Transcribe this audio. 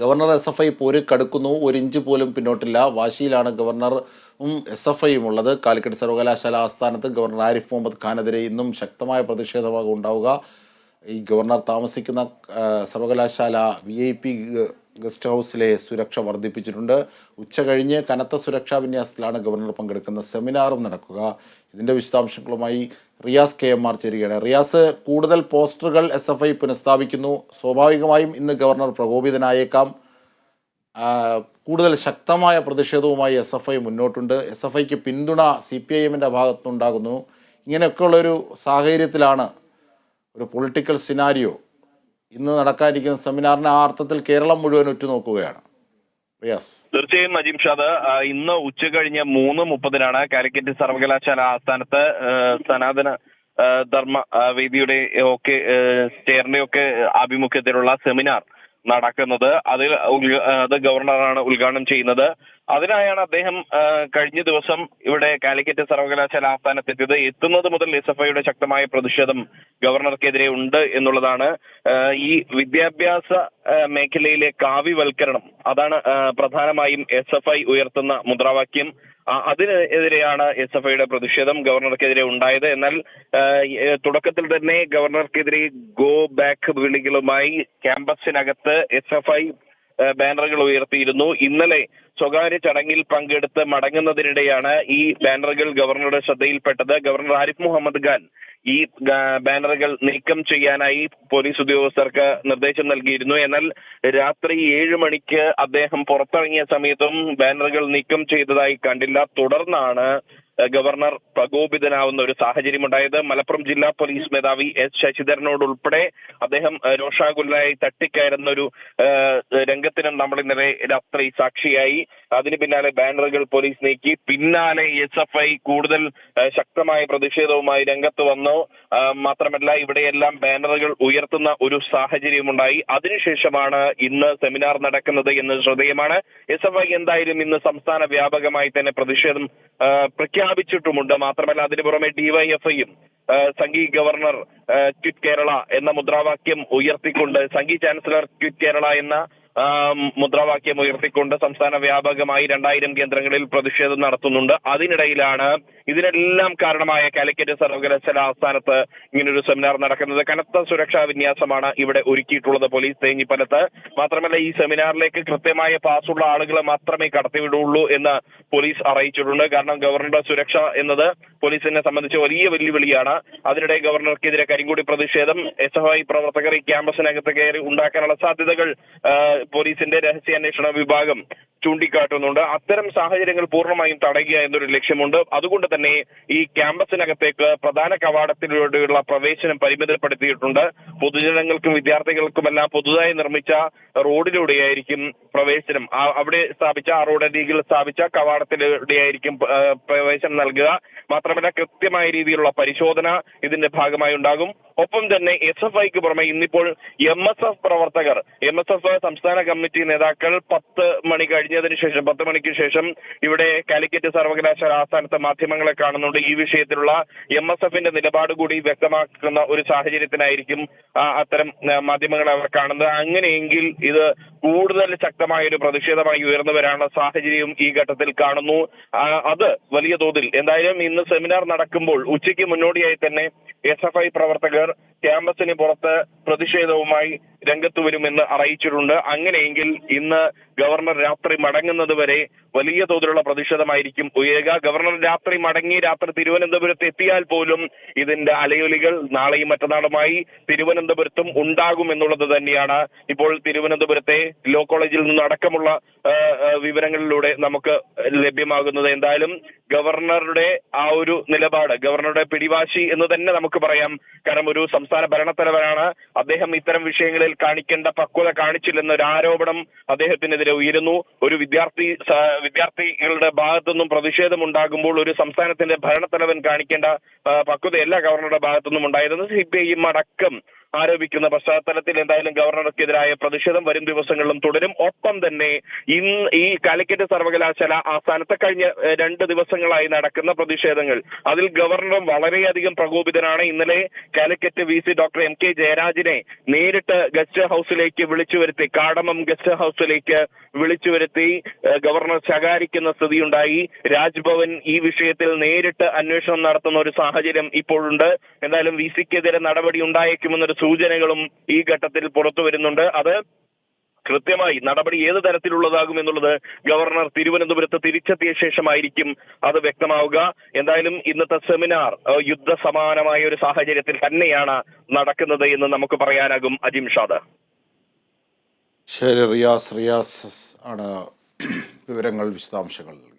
Governor S F I പോര് കടുക്കുന്നു. ഒരു inch പോലും പിന്നോട്ടില്ല. വാശിയിലാണ് ഗവർണറും എസ് എഫ് ഐയും ഉള്ളത്. കാലിക്കറ്റ് സർവകലാശാല ആസ്ഥാനത്ത് ഗവർണർ ആരിഫ് മുഹമ്മദ് ഖാനെതിരെ ഇന്നും ശക്തമായ പ്രതിഷേധമാകും ഉണ്ടാവുക. ഈ ഗവർണർ താമസിക്കുന്ന സർവകലാശാല വി ഐ പി ഗസ്റ്റ് ഹൗസിലെ സുരക്ഷ വർദ്ധിപ്പിച്ചിട്ടുണ്ട്. ഉച്ച കഴിഞ്ഞ് കനത്ത സുരക്ഷാ വിന്യാസത്തിലാണ് ഗവർണർ പങ്കെടുക്കുന്ന സെമിനാറും നടക്കുക. ഇതിന്റെ വിശദാംശങ്ങളുമായി റിയാസ് കെ എം ആർ ചേരുകയാണ്. റിയാസ് കൂടുതൽ പോസ്റ്ററുകൾ എസ് എഫ് ഐ പുനഃസ്ഥാപിക്കുന്നു. സ്വാഭാവികമായും ഇന്ന് ഗവർണർ പ്രകോപിതനായേക്കാം. കൂടുതൽ ശക്തമായ പ്രതിഷേധവുമായി എസ് എഫ് ഐ മുന്നോട്ടുണ്ട്. എസ് എഫ് ഐക്ക് പിന്തുണ സി പി ഐ എമ്മിന്റെ ഭാഗത്തുനിന്നുണ്ടാകുന്നു. ഇങ്ങനെയൊക്കെയുള്ളൊരു സാഹചര്യത്തിലാണ് ഒരു പൊളിറ്റിക്കൽ സിനാരിയോ ഇന്ന് നടക്കാനിരിക്കുന്ന സെമിനാറിനെ ആ അർത്ഥത്തിൽ കേരളം മുഴുവൻ ഉറ്റുനോക്കുകയാണ്. തീർച്ചയായും നജീം ഷാദ് ഇന്ന് ഉച്ച കഴിഞ്ഞ മൂന്ന് മുപ്പതിനാണ് കാലിക്കറ്റ് സർവകലാശാല ആസ്ഥാനത്ത് സനാതന ധർമ്മ വേദിയുടെ ഒക്കെ ചെയറിന്റെ ഒക്കെ ആഭിമുഖ്യത്തിലുള്ള സെമിനാർ. നടക്കുന്നത്. അതിൽ അത് ഗവർണറാണ് ഉദ്ഘാടനം ചെയ്യുന്നത്. അതിനായാണ് അദ്ദേഹം കഴിഞ്ഞ ദിവസം ഇവിടെ കാലിക്കറ്റ് സർവകലാശാല ആസ്ഥാനത്തെത്തിയത്. എത്തുന്നത് മുതൽ എസ് എഫ് ഐയുടെ ശക്തമായ പ്രതിഷേധം ഗവർണർക്കെതിരെ ഉണ്ട് എന്നുള്ളതാണ് ഈ വിദ്യാഭ്യാസ മേഖലയിലെ കാവ്യവൽക്കരണം. അതാണ് പ്രധാനമായും എസ് എഫ് ഐ ഉയർത്തുന്ന മുദ്രാവാക്യം. അതിനെതിരെയാണ് എസ് എഫ് ഐയുടെ പ്രതിഷേധം ഗവർണർക്കെതിരെ ഉണ്ടായത്. എന്നാൽ തുടക്കത്തിൽ തന്നെ ഗവർണർക്കെതിരെ ഗോ ബാക്ക് വിളികളുമായി ക്യാമ്പസിനകത്ത് എസ് എഫ് ഐ ബാനറുകൾ ഉയർത്തിയിരുന്നു. ഇന്നലെ സ്വകാര്യ ചടങ്ങിൽ പങ്കെടുത്ത് മടങ്ങുന്നതിനിടെയാണ് ഈ ബാനറുകൾ ഗവർണറുടെ ശ്രദ്ധയിൽപ്പെട്ടത്. ഗവർണർ ആരിഫ് മുഹമ്മദ് ഖാൻ ഈ ബാനറുകൾ നീക്കം ചെയ്യാനായി പോലീസ് ഉദ്യോഗസ്ഥർക്ക് നിർദ്ദേശം നൽകിയിരുന്നു. എന്നാൽ രാത്രി ഏഴ് മണിക്ക് അദ്ദേഹം പുറത്തിറങ്ങിയ സമയത്തും ബാനറുകൾ നീക്കം ചെയ്തതായി കണ്ടില്ല. തുടർന്നാണ് ഗവർണർ പ്രകോപിതനാവുന്ന ഒരു സാഹചര്യം ഉണ്ടായത് മലപ്പുറം ജില്ലാ പോലീസ് മേധാവി എസ് ശശിധരനോട് ഉൾപ്പെടെ അദ്ദേഹം രോഷാകുലനായി തട്ടിക്കയറുന്ന ഒരു രംഗത്തിനും നമ്മൾ ഇന്നലെ രാത്രി സാക്ഷിയായി. അതിന് പിന്നാലെ ബാനറുകൾ പോലീസ് നീക്കി. പിന്നാലെ എസ് എഫ് ഐ കൂടുതൽ ശക്തമായ പ്രതിഷേധവുമായി രംഗത്ത് വന്നു. മാത്രമല്ല ഇവിടെയെല്ലാം ബാനറുകൾ ഉയർത്തുന്ന ഒരു സാഹചര്യമുണ്ടായി. അതിനുശേഷമാണ് ഇന്ന് സെമിനാർ നടക്കുന്നത് എന്ന് ശ്രദ്ധേയമാണ്. എസ് എഫ് ഐ എന്തായാലും ഇന്ന് സംസ്ഥാന വ്യാപകമായി തന്നെ പ്രതിഷേധം പ്രഖ്യാപിച്ചിട്ടുമുണ്ട്. മാത്രമല്ല അതിനു പുറമെ ഡിവൈഎഫ്ഐയും സംഘി ഗവർണർ ക്വിറ്റ് കേരള എന്ന മുദ്രാവാക്യം ഉയർത്തിക്കൊണ്ട് സംഘി ചാൻസലർ ക്വിറ്റ് കേരള എന്ന മുദ്രാവാക്യം ഉയർത്തിക്കൊണ്ട് സംസ്ഥാന വ്യാപകമായി രണ്ടായിരം കേന്ദ്രങ്ങളിൽ പ്രതിഷേധം നടത്തുന്നുണ്ട്. അതിനിടയിലാണ് ഇതിനെല്ലാം കാരണമായ കാലിക്കറ്റ് സർവകലാശാല ആസ്ഥാനത്ത് ഇങ്ങനൊരു സെമിനാർ നടക്കുന്നത്. കനത്ത സുരക്ഷാ വിന്യാസമാണ് ഇവിടെ ഒരുക്കിയിട്ടുള്ളത് പോലീസ് തേഞ്ഞിപ്പലത്ത് മാത്രമല്ല ഈ സെമിനാറിലേക്ക് കൃത്യമായ പാസ്സുള്ള ആളുകളെ മാത്രമേ കടത്തിവിടുള്ളൂ എന്ന് പോലീസ് അറിയിച്ചിട്ടുണ്ട്. കാരണം ഗവർണറുടെ സുരക്ഷ എന്നത് പോലീസിനെ സംബന്ധിച്ച് വലിയ വെല്ലുവിളിയാണ്. അതിനിടെ ഗവർണർക്കെതിരെ കരിങ്കൂടി പ്രതിഷേധം എസ് എഫ് ഐ പ്രവർത്തകർ ഈ ക്യാമ്പസിനകത്ത് കയറി ഉണ്ടാക്കാനുള്ള സാധ്യതകൾ പോലീസിന്റെ രഹസ്യാന്വേഷണ വിഭാഗം ചൂണ്ടിക്കാട്ടുന്നുണ്ട്. അത്തരം സാഹചര്യങ്ങൾ പൂർണമായും തടയുക എന്നൊരു ലക്ഷ്യമുണ്ട്. അതുകൊണ്ട് തന്നെ ഈ ക്യാമ്പസിനകത്തേക്ക് പ്രധാന കവാടത്തിലൂടെയുള്ള പ്രവേശനം പരിമിതപ്പെടുത്തിയിട്ടുണ്ട്. പൊതുജനങ്ങൾക്കും വിദ്യാർത്ഥികൾക്കുമെല്ലാം പുതുതായി നിർമ്മിച്ച റോഡിലൂടെയായിരിക്കും പ്രവേശനം. അവിടെ സ്ഥാപിച്ച ആ റോഡ് അരികിൽ സ്ഥാപിച്ച കവാടത്തിലൂടെയായിരിക്കും പ്രവേശനം നൽകുക. മാത്രമല്ല കൃത്യമായ രീതിയിലുള്ള പരിശോധന ഇതിന്റെ ഭാഗമായി ഉണ്ടാകും ഒപ്പം തന്നെ എസ് എഫ് ഐക്ക് പുറമെ ഇന്നിപ്പോൾ എം എസ് എഫ് പ്രവർത്തകർ എം എസ് എഫ് സംസ്ഥാന കമ്മിറ്റി നേതാക്കൾ പത്ത് മണി കഴിഞ്ഞതിന് ശേഷം പത്ത് മണിക്ക് ശേഷം ഇവിടെ കാലിക്കറ്റ് സർവകലാശാല ആസ്ഥാനത്ത് മാധ്യമങ്ങളെ കാണുന്നുണ്ട്. ഈ വിഷയത്തിലുള്ള എം എസ് എഫിന്റെ നിലപാട് കൂടി വ്യക്തമാക്കുന്ന ഒരു സാഹചര്യത്തിനായിരിക്കും അത്തരം മാധ്യമങ്ങൾ അവർ കാണുന്നത്. അങ്ങനെയെങ്കിൽ ഇത് കൂടുതൽ ശക്തമായ ഒരു പ്രതിഷേധമായി ഉയർന്നു വരാനുള്ള ഈ ഘട്ടത്തിൽ കാണുന്നു. അത് വലിയ തോതിൽ. എന്തായാലും ഇന്ന് സെമിനാർ നടക്കുമ്പോൾ ഉച്ചയ്ക്ക് മുന്നോടിയായി തന്നെ എസ് എഫ് ഐ പ്രവർത്തകർ don't, ക്യാമ്പസിന് പുറത്ത് പ്രതിഷേധവുമായി രംഗത്ത് വരുമെന്ന് അറിയിച്ചിട്ടുണ്ട്. അങ്ങനെയെങ്കിൽ ഇന്ന് ഗവർണർ രാത്രി മടങ്ങുന്നത് വരെ വലിയ തോതിലുള്ള പ്രതിഷേധമായിരിക്കും ഉയരുക. ഗവർണർ രാത്രി മടങ്ങി രാത്രി തിരുവനന്തപുരത്ത് എത്തിയാൽ പോലും ഇതിന്റെ അലയൊലികൾ നാളെയും മറ്റന്നാളുമായി തിരുവനന്തപുരത്തും ഉണ്ടാകും എന്നുള്ളത് തന്നെയാണ്. ഇപ്പോൾ തിരുവനന്തപുരത്തെ ലോ കോളേജിൽ നിന്ന് അടക്കമുള്ള വിവരങ്ങളിലൂടെ നമുക്ക് ലഭ്യമാകുന്നത് എന്തായാലും ഗവർണറുടെ ആ ഒരു നിലപാട് ഗവർണറുടെ പിടിവാശി എന്ന് തന്നെ നമുക്ക് പറയാം. കാരണം ഒരു സംസ്ഥാന ഭരണത്തലവനാണ് അദ്ദേഹം ഇത്തരം വിഷയങ്ങളിൽ കാണിക്കേണ്ട പക്വത കാണിച്ചില്ലെന്ന ഒരു ആരോപണം അദ്ദേഹത്തിനെതിരെ ഉയരുന്നു. ഒരു വിദ്യാർത്ഥി വിദ്യാർത്ഥികളുടെ ഭാഗത്തുനിന്നും പ്രതിഷേധം ഉണ്ടാകുമ്പോൾ ഒരു സംസ്ഥാനത്തിന്റെ ഭരണത്തലവൻ കാണിക്കേണ്ട പക്വതയല്ല ഗവർണറുടെ ഭാഗത്തുനിന്നും ഉണ്ടായിരുന്നത് സി പി ഐയും അടക്കം ആരോപിക്കുന്ന പശ്ചാത്തലത്തിൽ എന്തായാലും ഗവർണർക്കെതിരായ പ്രതിഷേധം വരും ദിവസങ്ങളിലും തുടരും. ഒപ്പം തന്നെ ഇന്ന് ഈ കാലിക്കറ്റ് സർവകലാശാല ആസ്ഥാനത്ത് കഴിഞ്ഞ രണ്ട് ദിവസങ്ങളായി നടക്കുന്ന പ്രതിഷേധങ്ങൾ. അതിൽ ഗവർണറും വളരെയധികം പ്രകോപിതനാണ്. ഇന്നലെ Calicut V C doctor M K ജയരാജിനെ നേരിട്ട് ഗസ്റ്റ് ഹൗസിലേക്ക് വിളിച്ചു വരുത്തി കാടമം ഗസ്റ്റ് ഹൗസിലേക്ക് വിളിച്ചു വരുത്തി ഗവർണർ ശകാരിക്കുന്ന സ്ഥിതിയുണ്ടായി. രാജ്ഭവൻ ഈ വിഷയത്തിൽ നേരിട്ട് അന്വേഷണം നടത്തുന്ന ഒരു സാഹചര്യം ഇപ്പോഴുണ്ട്. എന്തായാലും വി സിക്കെതിരെ നടപടി ഉണ്ടായേക്കുമെന്നൊരു സൂചനകളും ഈ ഘട്ടത്തിൽ പുറത്തു വരുന്നുണ്ട്. അത് കൃത്യമായി നടപടി ഏത് തരത്തിലുള്ളതാകും എന്നുള്ളത് ഗവർണർ തിരുവനന്തപുരത്ത് തിരിച്ചെത്തിയ ശേഷമായിരിക്കും അത് വ്യക്തമാവുക. എന്തായാലും ഇന്നത്തെ സെമിനാർ യുദ്ധസമാനമായ ഒരു സാഹചര്യത്തിൽ തന്നെയാണ് നടക്കുന്നത് എന്ന് നമുക്ക് പറയാനാകും. അജിം ഷാദ്. ശരി റിയാസ് റിയാസ് ആണ് വിവരങ്ങൾ വിശദാംശങ്ങൾ. നൽകി